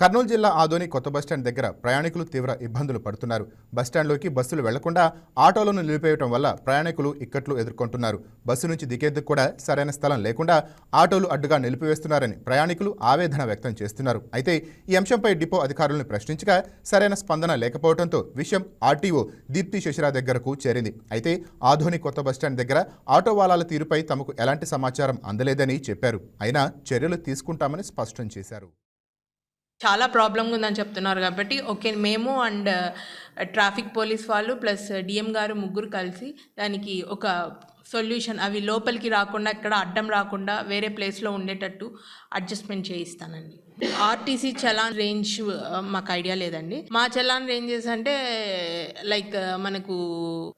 కర్నూలు జిల్లా ఆదోని కొత్త బస్టాండ్ దగ్గర ప్రయాణికులు తీవ్ర ఇబ్బందులు పడుతున్నారు. బస్టాండ్లోకి బస్సులు వెళ్ళకుండా ఆటోలను నిలిపేయటం వల్ల ప్రయాణికులు ఇక్కట్లు ఎదుర్కొంటున్నారు. బస్సు నుంచి దిగేందుకు కూడా సరైన స్థలం లేకుండా ఆటోలు అడ్డుగా నిలిపివేస్తున్నారని ప్రయాణికులు ఆవేదన వ్యక్తం చేస్తున్నారు. అయితే ఈ అంశంపై డిపో అధికారులను ప్రశ్నించగా సరైన స్పందన లేకపోవడంతో విషయం ఆర్టీఓ దీప్తి శశిరా దగ్గరకు చేరింది. అయితే ఆధోని కొత్త బస్టాండ్ దగ్గర ఆటో వాలాల తీరుపై తమకు ఎలాంటి సమాచారం అందలేదని చెప్పారు. అయినా చర్యలు తీసుకుంటామని స్పష్టం చేశారు. చాలా ప్రాబ్లంగా ఉందని చెప్తున్నారు కాబట్టి ఓకే మేము అండ్ ట్రాఫిక్ పోలీస్ వాళ్ళు ప్లస్ డిఎం గారు ముగ్గురు కలిసి దానికి ఒక సొల్యూషన్ అవి లోపలికి రాకుండా ఇక్కడ అడ్డం రాకుండా వేరే ప్లేస్లో ఉండేటట్టు అడ్జస్ట్మెంట్ చేయిస్తానండి. ఆర్టీసీ చలాన్ రేంజ్ మాకు ఐడియా లేదండి. మా చలాన్ రేంజెస్ అంటే లైక్ మనకు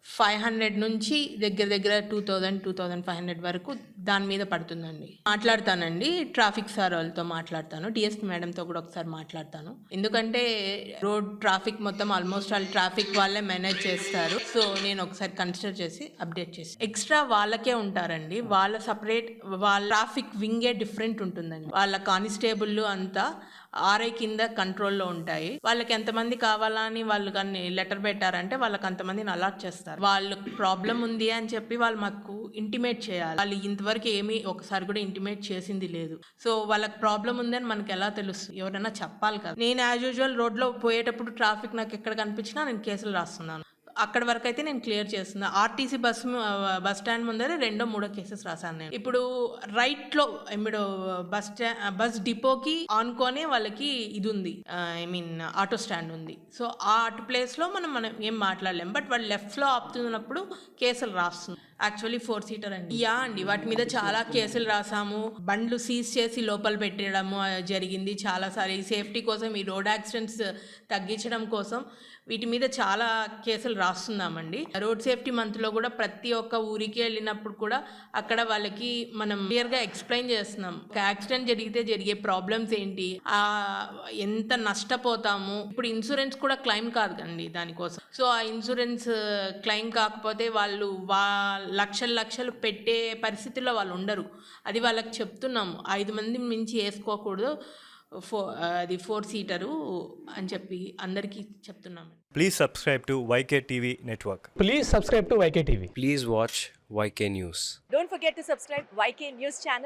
ఫైవ్ హండ్రెడ్ నుంచి దగ్గర దగ్గర two thousand two thousand five hundred వరకు దాని మీద పడుతుందండి. మాట్లాడతానండి. ట్రాఫిక్ సార్ వాళ్ళతో మాట్లాడతాను. డిఎస్పీ మేడంతో కూడా ఒకసారి మాట్లాడతాను. ఎందుకంటే రోడ్ ట్రాఫిక్ మొత్తం ఆల్మోస్ట్ ఆల్ ట్రాఫిక్ వాళ్ళే మేనేజ్ చేస్తారు. సో నేను ఒకసారి కన్సిడర్ చేసి అప్డేట్ చేసి. ఎక్స్ట్రా వాళ్ళకే ఉంటారండి. వాళ్ళ సపరేట్ వాళ్ళ ట్రాఫిక్ వింగే డిఫరెంట్ ఉంటుందండి. వాళ్ళ కానిస్టేబుల్ అంతా ఆర్ఐ కింద కంట్రోల్లో ఉంటాయి. వాళ్ళకి ఎంతమంది కావాలా అని వాళ్ళు కానీ లెటర్ పెట్టారంటే వాళ్ళకి అంతమందిని అలాట్ చేస్తారు. వాళ్ళకి ప్రాబ్లం ఉంది అని చెప్పి వాళ్ళు మాకు ఇంటిమేట్ చేయాలి. వాళ్ళు ఇంతవరకు ఏమీ ఒకసారి కూడా ఇంటిమేట్ చేసింది లేదు. సో వాళ్ళకి ప్రాబ్లం ఉందని మనకి ఎలా తెలుస్తుంది? ఎవరైనా చెప్పాలి కదా. నేను యాజ్ యూజువల్ రోడ్లో పోయేటప్పుడు ట్రాఫిక్ నాకు ఎక్కడ కనిపించినా నేను కేసులు రాస్తున్నాను. అక్కడ వరకు అయితే నేను క్లియర్ చేస్తున్నా. ఆర్టీసీ బస్ బస్ స్టాండ్ ముందర రెండో మూడో కేసెస్ రాశాను నేను. ఇప్పుడు రైట్లో బస్ స్టా బస్ డిపోకి ఆనుకొని వాళ్ళకి ఇది ఉంది ఐ మీన్ ఆటో స్టాండ్ ఉంది. సో ఆ ఆటో ప్లేస్లో మనం మనం ఏం మాట్లాడలేం. బట్ వాళ్ళు లెఫ్ట్లో ఆపుతున్నప్పుడు కేసులు రాస్తుంది యాక్చువల్లీ ఫోర్ సీటర్ అండి. యా అండి. వాటి మీద చాలా కేసులు రాసాము. బండ్లు సీజ్ చేసి లోపల పెట్టడము జరిగింది. చాలాసార్లు ఈ సేఫ్టీ కోసం ఈ రోడ్ యాక్సిడెంట్స్ తగ్గించడం కోసం వీటి మీద చాలా కేసులు రాస్తున్నామండి. రోడ్ సేఫ్టీ మంత్లో కూడా ప్రతి ఒక్క ఊరికి వెళ్ళినప్పుడు కూడా అక్కడ వాళ్ళకి మనం క్లియర్గా ఎక్స్ప్లెయిన్ చేస్తున్నాం. ఒక యాక్సిడెంట్ జరిగితే జరిగే ప్రాబ్లమ్స్ ఏంటి ఆ ఎంత నష్టపోతాము. ఇప్పుడు ఇన్సూరెన్స్ కూడా క్లెయిమ్ కాదు కండి దానికోసం. సో ఆ ఇన్సూరెన్స్ క్లెయిమ్ కాకపోతే వాళ్ళు వాళ్ళ లక్షలు లక్షలు పెట్టే పరిస్థితుల్లో వాళ్ళు ఉండరు. అది వాళ్ళకి చెప్తున్నాము. ఐదు మంది మించి వేసుకోకూడదు. ఫో అది ఫోర్ సీటరు అని చెప్పి అందరికీ చెప్తున్నాము. Please subscribe to YK TV network please subscribe to YK TV please watch YK news don't forget to subscribe YK news channel